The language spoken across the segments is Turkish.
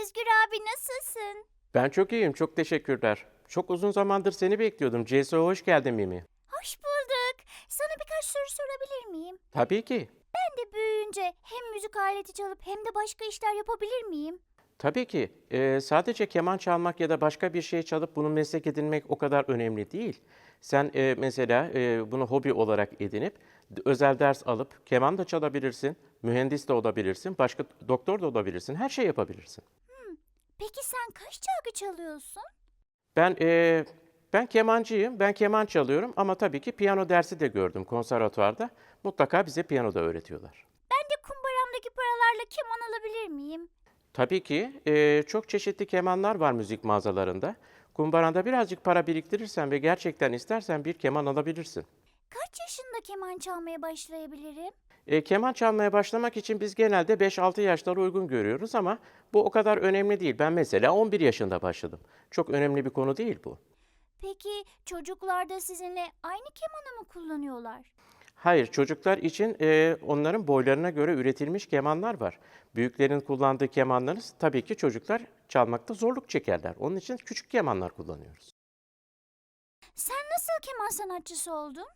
Özgür abi nasılsın? Ben çok iyiyim, çok teşekkürler. Çok uzun zamandır seni bekliyordum. CSO hoş geldin Mimi. Hoş bulduk. Sana birkaç soru sorabilir miyim? Tabii ki. Ben de büyüyünce hem müzik aleti çalıp hem de başka işler yapabilir miyim? Tabii ki. Ee, sadece keman çalmak ya da başka bir şey çalıp bunu meslek edinmek o kadar önemli değil. Sen e, mesela e, bunu hobi olarak edinip özel ders alıp keman da çalabilirsin, mühendis de olabilirsin, başka doktor da olabilirsin, her şey yapabilirsin. Peki sen kaç çalgı çalıyorsun? Ben e, ben kemancıyım, ben keman çalıyorum ama tabii ki piyano dersi de gördüm konservatuvarda. Mutlaka bize piyano da öğretiyorlar. Ben de kumbaramdaki paralarla keman alabilir miyim? Tabii ki e, çok çeşitli kemanlar var müzik mağazalarında. Kumbaranda birazcık para biriktirirsen ve gerçekten istersen bir keman alabilirsin. Kaç yaşında keman çalmaya başlayabilirim? E, keman çalmaya başlamak için biz genelde 5-6 yaşları uygun görüyoruz ama bu o kadar önemli değil. Ben mesela 11 yaşında başladım. Çok önemli bir konu değil bu. Peki çocuklar da sizinle aynı kemanı mı kullanıyorlar? Hayır, çocuklar için e, onların boylarına göre üretilmiş kemanlar var. Büyüklerin kullandığı kemanları tabii ki çocuklar çalmakta zorluk çekerler. Onun için küçük kemanlar kullanıyoruz. Sen nasıl keman sanatçısı oldun?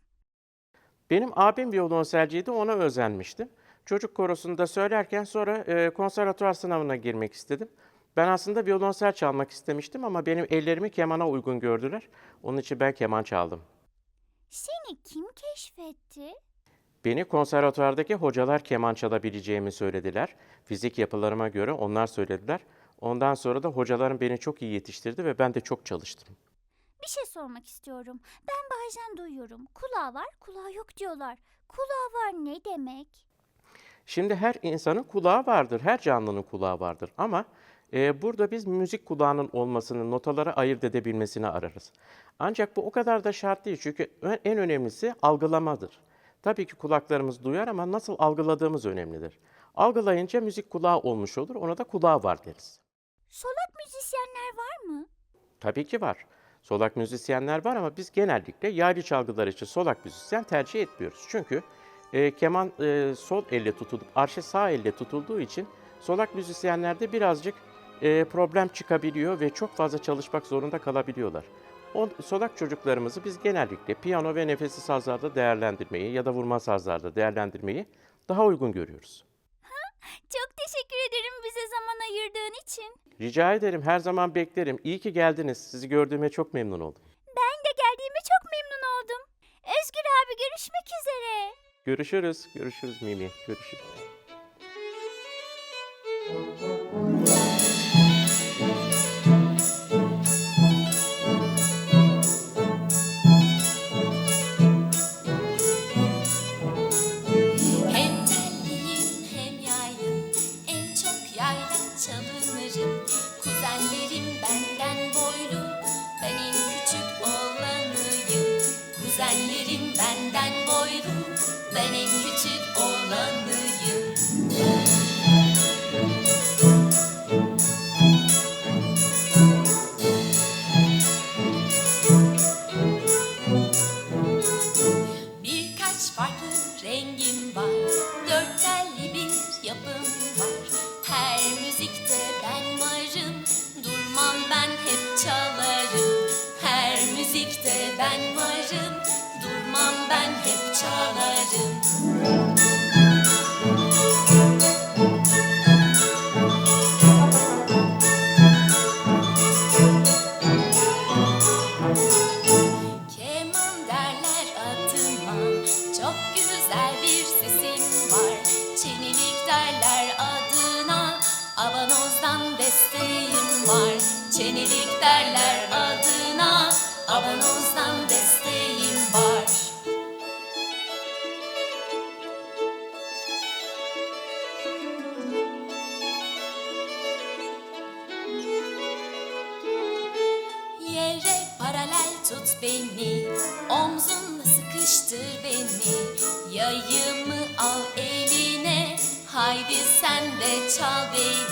Benim abim violonselciydi, ona özenmiştim. Çocuk korosunda söylerken sonra e, konservatuvar sınavına girmek istedim. Ben aslında violonsel çalmak istemiştim ama benim ellerimi kemana uygun gördüler. Onun için ben keman çaldım. Seni kim keşfetti? Beni konservatuvardaki hocalar keman çalabileceğimi söylediler. Fizik yapılarıma göre onlar söylediler. Ondan sonra da hocalarım beni çok iyi yetiştirdi ve ben de çok çalıştım. Bir şey sormak istiyorum. Ben bazen duyuyorum. Kulağı var, kulağı yok diyorlar. Kulağı var ne demek? Şimdi her insanın kulağı vardır, her canlının kulağı vardır ama e, burada biz müzik kulağının olmasını, notaları ayırt edebilmesini ararız. Ancak bu o kadar da şart değil çünkü en önemlisi algılamadır. Tabii ki kulaklarımız duyar ama nasıl algıladığımız önemlidir. Algılayınca müzik kulağı olmuş olur, ona da kulağı var deriz. Solak müzisyenler var mı? Tabii ki var. Solak müzisyenler var ama biz genellikle yaylı çalgılar için solak müzisyen tercih etmiyoruz. Çünkü e, keman e, sol elle tutulup arşe sağ elle tutulduğu için solak müzisyenlerde birazcık e, problem çıkabiliyor ve çok fazla çalışmak zorunda kalabiliyorlar. O solak çocuklarımızı biz genellikle piyano ve nefesli sazlarda değerlendirmeyi ya da vurma sazlarda değerlendirmeyi daha uygun görüyoruz. Çok teşekkür ederim ayırdığın için. Rica ederim, her zaman beklerim. İyi ki geldiniz. Sizi gördüğüme çok memnun oldum. Ben de geldiğime çok memnun oldum. Özgür abi görüşmek üzere. Görüşürüz. Görüşürüz Mimi. Görüşürüz. Rengim var. Dört telli bir yapım var. Her müzikte ben varım. Durmam ben hep çalarım. Her müzikte ben varım. Durmam ben hep çalarım var Çenilik derler adına Abanozdan desteğim var. Yere paralel tut beni Omzunla sıkıştır beni. Yayımı al eline Haydi sen de çal beni